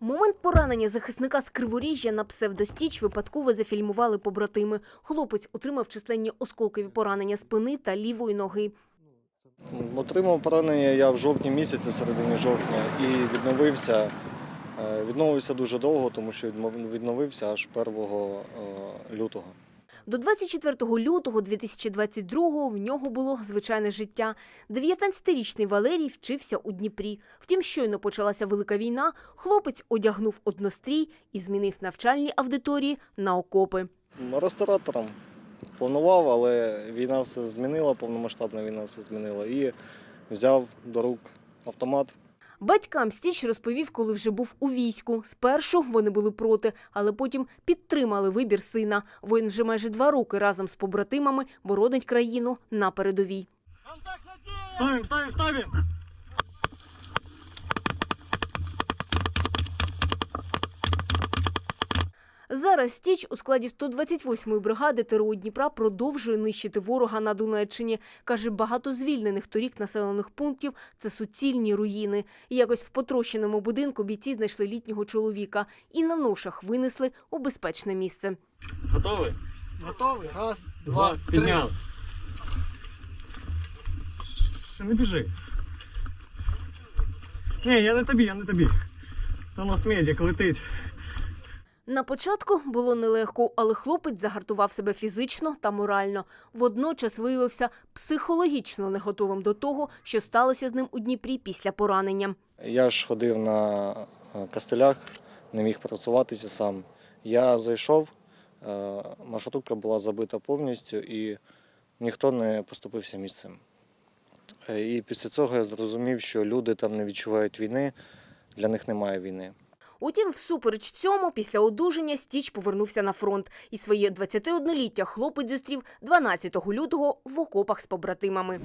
Момент поранення захисника з Криворіжжя на псевдостіч випадково зафільмували побратими. Хлопець отримав численні осколкові поранення спини та лівої ноги. Отримав поранення я в жовтні місяці, в середині жовтня, і відновився. Е, Відновився дуже довго, тому що відновився аж 1 е, лютого. До 24 лютого 2022-го в нього було звичайне життя. 19-річний Валерій вчився у Дніпрі. Втім, щойно почалася велика війна, хлопець одягнув однострій і змінив навчальні аудиторії на окопи. Ресторатором планував, але війна все змінила, повномасштабна війна все змінила. І взяв до рук автомат. Батькам Стіч розповів, коли вже був у війську. Спершу вони були проти, але потім підтримали вибір сина. Воїн вже майже два роки разом з побратимами боронить країну на передовій. Ставим, ставим, ставим. Зараз Стіч у складі 128-ї бригади ТРО Дніпра продовжує нищити ворога на Донеччині. Каже, багато звільнених торік населених пунктів – це суцільні руїни. І якось в потрощеному будинку бійці знайшли літнього чоловіка і на ношах винесли у безпечне місце. Готовы? Готовий? Раз, Два, два, три. підняв. Не біжи. Ні, я не тобі, я не тобі. Там у нас медик летить. На початку було нелегко, але хлопець загартував себе фізично та морально. Водночас виявився психологічно не готовим до того, що сталося з ним у Дніпрі після поранення. Я ж ходив на е, костелях, не міг працюватися сам. Я зайшов, е, маршрутка була забита повністю і ніхто не поступився місцем. Е, І після цього я зрозумів, що люди там не відчувають війни, для них немає війни. Утім, всупереч цьому, після одужання Стіч повернувся на фронт. І своє 21-ліття хлопець зустрів 12 лютого в окопах з побратимами.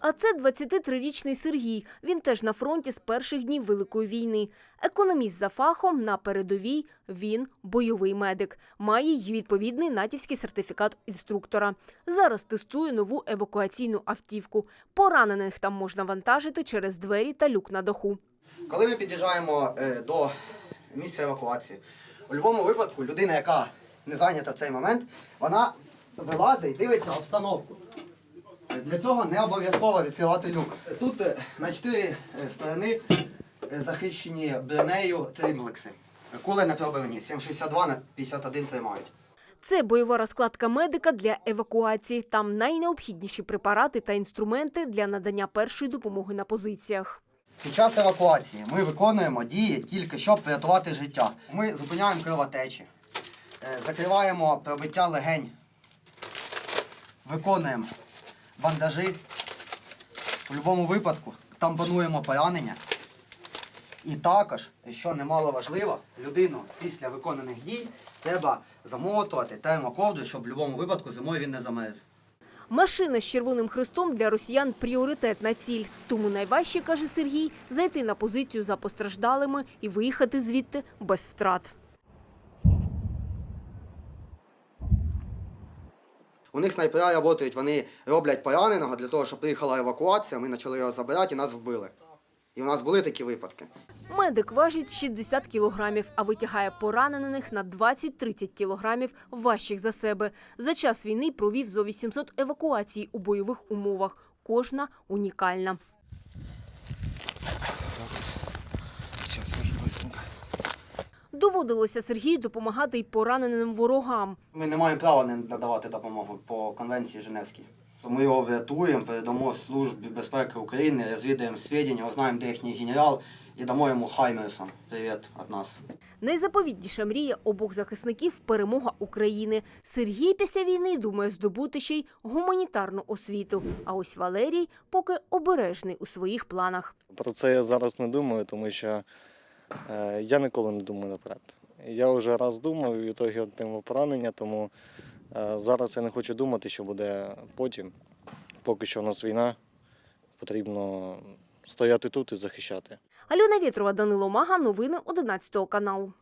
А це 23-річний Сергій. Він теж на фронті з перших днів Великої війни. Економіст за фахом на передовій. Він бойовий медик. Має й відповідний натівський сертифікат інструктора. Зараз тестує нову евакуаційну автівку. Поранених там можна вантажити через двері та люк на даху. Коли ми під'їжджаємо е, до місця евакуації, у будь-якому випадку людина, яка не зайнята в цей момент, вона вилазить і дивиться обстановку. Для цього не обов'язково відкривати люк. Тут е, на чотири е, сторони е, захищені бронею тримплекси. Кули не пробивні, 7,62 на 51 тримають. Це бойова розкладка медика для евакуації. Там найнеобхідніші препарати та інструменти для надання першої допомоги на позиціях. Під час евакуації ми виконуємо дії тільки щоб врятувати життя. Ми зупиняємо кровотечі, е, закриваємо пробиття легень, виконуємо бандажі. У будь-якому випадку тампонуємо поранення. І також, що немало важливо, людину після виконаних дій треба замотувати термоковдру, щоб в будь-якому випадку зимою він не замерз. Машина з червоним хрестом для росіян пріоритетна ціль. Тому найважче, каже Сергій, зайти на позицію за постраждалими і виїхати звідти без втрат. У них снайпера працюють, вони роблять пораненого для того, щоб приїхала евакуація, ми почали його забирати і нас вбили. І у нас були такі випадки. Медик важить 60 кілограмів, а витягає поранених на 20-30 кілограмів важчих за себе. За час війни провів зо 800 евакуацій у бойових умовах. Кожна унікальна. Доводилося Сергію допомагати й пораненим ворогам. Ми не маємо права не надавати допомогу по конвенції Женевській. То Ми його врятуємо, передамо службі безпеки України, розвідаємо свідчення, знаємо, де їхній генерал, і дамо йому Хаймерсам. Привіт від нас. Найзаповітніша мрія обох захисників перемога України. Сергій після війни думає здобути ще й гуманітарну освіту. А ось Валерій поки обережний у своїх планах. Про це я зараз не думаю, тому що я ніколи не думаю наперед. Я вже раз думав і в ітогі отримав поранення, тому е, зараз я не хочу думати, що буде потім. Поки що у нас війна, потрібно стояти тут і захищати. Альона Вітрова, Данило Мага. Новини 11 каналу.